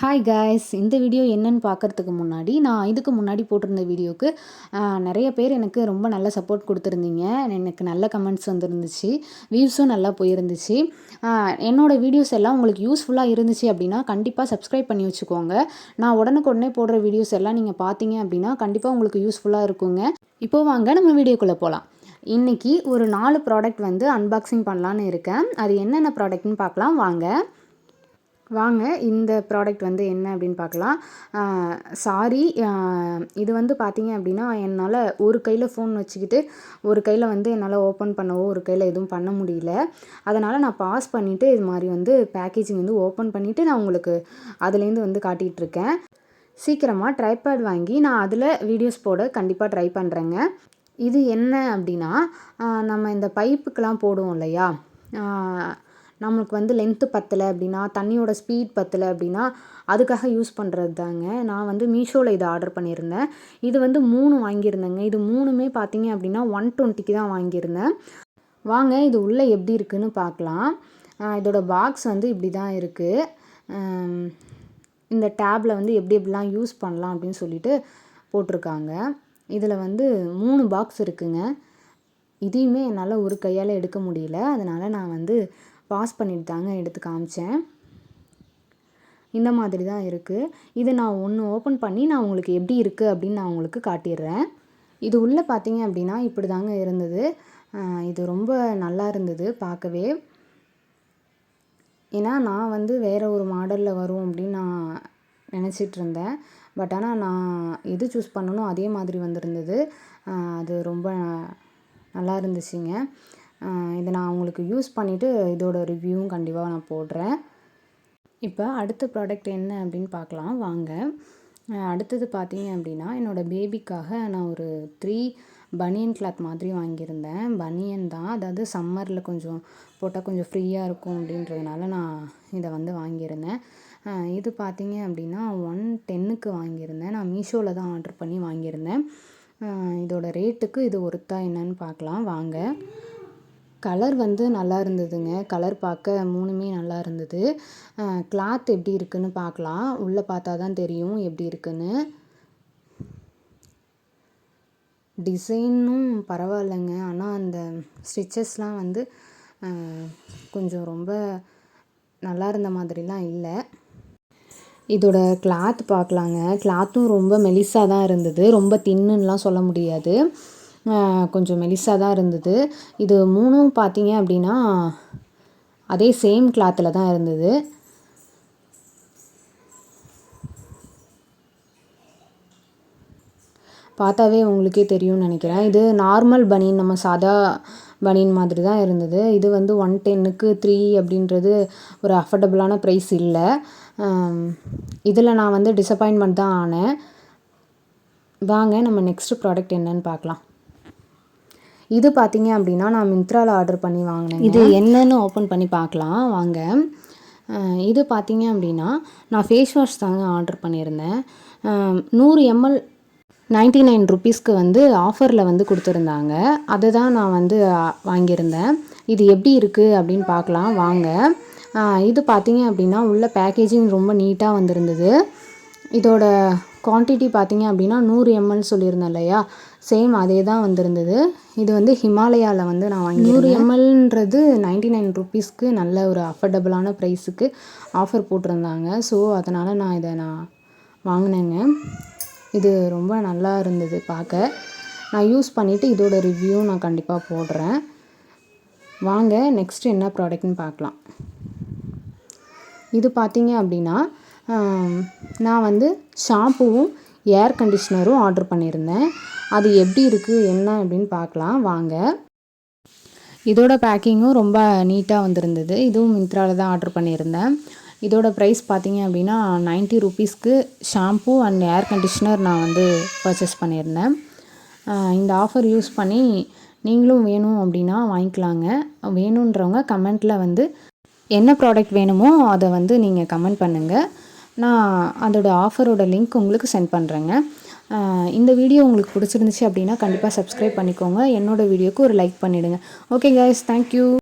Hi guys இந்த video என்னன்னு பார்க்கறதுக்கு முன்னாடி நான் இதுக்கு முன்னாடி போட்டிருந்த வீடியோக்கு நிறைய பேர் எனக்கு ரொம்ப நல்ல சப்போர்ட் கொடுத்துருந்தீங்க. எனக்கு நல்ல கமெண்ட்ஸ் வந்துருந்துச்சு. வியூஸும் நல்லா போயிருந்துச்சு. என்னோடய வீடியோஸ் எல்லாம் உங்களுக்கு யூஸ்ஃபுல்லாக இருந்துச்சு அப்படின்னா கண்டிப்பாக சப்ஸ்கிரைப் பண்ணி வச்சுக்கோங்க. நான் உடனுக்குடனே போடுற வீடியோஸ் எல்லாம் நீங்கள் பார்த்தீங்க அப்படின்னா கண்டிப்பாக உங்களுக்கு யூஸ்ஃபுல்லாக இருக்குங்க. இப்போ வாங்க நம்ம வீடியோக்குள்ளே போகலாம் இன்றைக்கி ஒரு நாலு ப்ராடக்ட் வந்து அன்பாக்சிங் பண்ணலான்னு இருக்கேன். அது என்னென்ன ப்ராடக்ட்னு பார்க்கலாம். வாங்க. வாங்க இந்த ப்ராடக்ட் வந்து என்ன அப்படின்னு பார்க்கலாம். சாரி இது வந்து பார்த்தீங்க அப்படின்னா என்னால் ஒரு கையில் ஃபோன் வச்சுக்கிட்டு ஒரு கையில் வந்து என்னால் ஓப்பன் பண்ணவோ ஒரு கையில் எதுவும் பண்ண முடியல. அதனால் நான் பாஸ் பண்ணிவிட்டு இது மாதிரி வந்து பேக்கேஜிங் வந்து ஓப்பன் பண்ணிவிட்டு நான் உங்களுக்கு அதுலேருந்து வந்து காட்டிகிட்ருக்கேன் சீக்கிரமாக ட்ரைபேட் வாங்கி நான் அதில் வீடியோஸ் போட கண்டிப்பாக ட்ரை பண்ணுறேங்க இது என்ன அப்படின்னா நம்ம இந்த பைப்புக்கெலாம் போடுவோம் இல்லையா? நம்மளுக்கு வந்து லென்த்து பத்தலை அப்படின்னா தண்ணியோட ஸ்பீட் பத்தலை அப்படின்னா அதுக்காக யூஸ் பண்ணுறது தாங்க. நான் வந்து மீஷோவில் இதை ஆர்டர் பண்ணியிருந்தேன். இது வந்து மூணு வாங்கியிருந்தேங்க. இது மூணுமே பார்த்தீங்க அப்படின்னா ஒன் டுவெண்ட்டிக்கு தான் வாங்கியிருந்தேன். வாங்க இது உள்ளே எப்படி இருக்குன்னு பார்க்கலாம் இதோட பாக்ஸ் வந்து இப்படி தான் இருக்குது இந்த டேப்பில் வந்து எப்படி எப்படிலாம் யூஸ் பண்ணலாம் அப்படின்னு சொல்லிட்டு போட்டிருக்காங்க. இதில் வந்து மூணு பாக்ஸ் இருக்குங்க. இதையுமே என்னால் ஒரு கையால் எடுக்க முடியல. அதனால் நான் வந்து பாஸ் பண்ணிட்டு தாங்க எடுத்து காமிச்சேன். இந்த மாதிரி தான் இருக்குது இதை நான் ஒன்று ஓப்பன் பண்ணி நான் உங்களுக்கு எப்படி இருக்குது அப்படின்னு நான் உங்களுக்கு காட்டிடுறேன். இது உள்ளே பார்த்தீங்க அப்படின்னா இப்படி தாங்க இருந்தது இது ரொம்ப நல்லா இருந்தது பார்க்கவே. ஏன்னா நான் வந்து வேறு ஒரு மாடலில் வரும் அப்படின்னு நான் நினச்சிட்டு இருந்தேன். பட் ஆனால் நான் எது சூஸ் பண்ணணும் அதே மாதிரி வந்திருந்தது. அது ரொம்ப நல்லா இருந்துச்சுங்க. இதை நான் உங்களுக்கு யூஸ் பண்ணிவிட்டு இதோட ரிவ்யூவும் கண்டிப்பாக நான் போடுறேன். இப்போ அடுத்த ப்ராடக்ட் என்ன அப்படின்னு பார்க்கலாம். வாங்க. அடுத்தது பார்த்தீங்க அப்படின்னா என்னோடய பேபிக்காக நான் ஒரு த்ரீ பனியன் கிளாத் மாதிரி வாங்கியிருந்தேன். பனியன் தான். அதாவது சம்மரில் கொஞ்சம் போட்டால் கொஞ்சம் ஃப்ரீயாக இருக்கும் அப்படின்றதுனால நான் இதை வந்து வாங்கியிருந்தேன். இது பார்த்தீங்க அப்படின்னா ஒன் டென்னுக்கு வாங்கியிருந்தேன். நான் மீஷோவில் தான் ஆர்டர் பண்ணி வாங்கியிருந்தேன். இதோட ரேட்டுக்கு இது ஒருத்தா என்னன்னு பார்க்கலாம். வாங்க. கலர் வந்து நல்லா இருந்ததுங்க. கலர் பார்க்க மூணுமே நல்லா இருந்தது. கிளாத் எப்படி இருக்குன்னு பார்க்கலாம். உள்ளே பார்த்தா தான் தெரியும் எப்படி இருக்குன்னு. டிசைனும் பரவாயில்லைங்க. ஆனால் அந்த ஸ்டிச்சஸ்லாம் வந்து கொஞ்சம் ரொம்ப நல்லா இருந்த மாதிரிலாம் இல்லை. இதோட கிளாத் பார்க்கலாங்க. கிளாத்தும் ரொம்ப மெலிசாக தான் இருந்தது. ரொம்ப தின்னுலாம் சொல்ல முடியாது. கொஞ்சம் மெலிசாக தான் இருந்தது. இது மூணும் பார்த்தீங்க அப்படின்னா அதே சேம் கிளாத்தில் தான் இருந்தது. பார்த்தாவே உங்களுக்கே தெரியும்னு நினைக்கிறேன். இது நார்மல் பனியன் நம்ம சாதா பனியன் மாதிரி தான் இருந்தது. இது வந்து ஒன் டென்னுக்கு த்ரீ அப்படின்றது ஒரு அஃபர்டபுளான ப்ரைஸ் இல்லை. இதில் நான் வந்து டிசப்பாயின்மெண்ட் தான் ஆனேன். வாங்க நம்ம நெக்ஸ்ட் ப்ராடக்ட் என்னன்னு பார்க்கலாம். இது பார்த்தீங்க அப்படின்னா நான் மிந்த்ராவில் ஆர்டர் பண்ணி வாங்கினேன் இது என்னன்னு ஓப்பன் பண்ணி பார்க்கலாம். வாங்க. இது பார்த்தீங்க அப்படின்னா நான் ஃபேஸ் வாஷ் தாங்க ஆர்டர் பண்ணியிருந்தேன். நூறு எம்எல் நைன்ட்டி நைன் ருபீஸ்க்கு வந்து ஆஃபரில் வந்து கொடுத்துருந்தாங்க. அதை தான் நான் வந்து வாங்கியிருந்தேன். இது எப்படி இருக்குது அப்படின்னு பார்க்கலாம். வாங்க. இது பார்த்தீங்க அப்படின்னா உள்ள பேக்கேஜிங் ரொம்ப நீட்டாக வந்திருந்தது. இதோட குவான்டிட்டி பார்த்தீங்க அப்படின்னா நூறு எம்எல் சொல்லியிருந்தேன் இல்லையா? சேம் அதே தான் வந்திருந்தது. இது வந்து ஹிமாலயாவில் வந்து நான் வாங்கி நூறு எம்எல்ன்றது நைன்டி நைன் ருபீஸ்க்கு நல்ல ஒரு அஃபர்டபுளான ப்ரைஸுக்கு ஆஃபர் போட்டிருந்தாங்க. ஸோ அதனால் நான் இதை நான் வாங்கினேங்க. இது ரொம்ப நல்லா இருந்தது பார்க்க. நான் யூஸ் பண்ணிவிட்டு இதோட ரிவ்யூ நான் கண்டிப்பாக போடுறேன். வாங்க நெக்ஸ்ட் என்ன ப்ராடக்ட்னு பார்க்கலாம். இது பார்த்தீங்க அப்படின்னா நான் வந்து ஷாம்புவும் ஏர் கண்டிஷ்னரும் ஆர்டர் பண்ணியிருந்தேன். அது எப்படி இருக்குது என்ன அப்படின்னு பார்க்கலாம். வாங்க. இதோட பேக்கிங்கும் ரொம்ப நீட்டாக வந்திருந்தது. இதுவும் மிந்த்ராவில் தான் ஆர்டர் பண்ணியிருந்தேன். இதோட ப்ரைஸ் பார்த்தீங்க அப்படின்னா 90 ருபீஸ்க்கு ஷாம்பு அண்ட் ஏர் கண்டிஷ்னர் நான் வந்து பர்ச்சேஸ் பண்ணியிருந்தேன். இந்த ஆஃபர் யூஸ் பண்ணி நீங்களும் வேணும் அப்படின்னா வாங்கிக்கலாங்க. வேணுன்றவங்க கமெண்ட்டில் வந்து என்ன ப்ராடக்ட் வேணுமோ அதை வந்து நீங்கள் கமெண்ட் பண்ணுங்கள் நான் அதோட ஆஃபரோட லிங்க் உங்களுக்கு சென்ட் பண்ணுறேங்க இந்த வீடியோ உங்களுக்கு பிடிச்சிருந்துச்சு அப்படின்னா கண்டிப்பாக சப்ஸ்கிரைப் பண்ணிக்கோங்க. என்னோடய வீடியோக்கு ஒரு லைக் பண்ணிவிடுங்க ஓகே கைஸ் தேங்க்யூ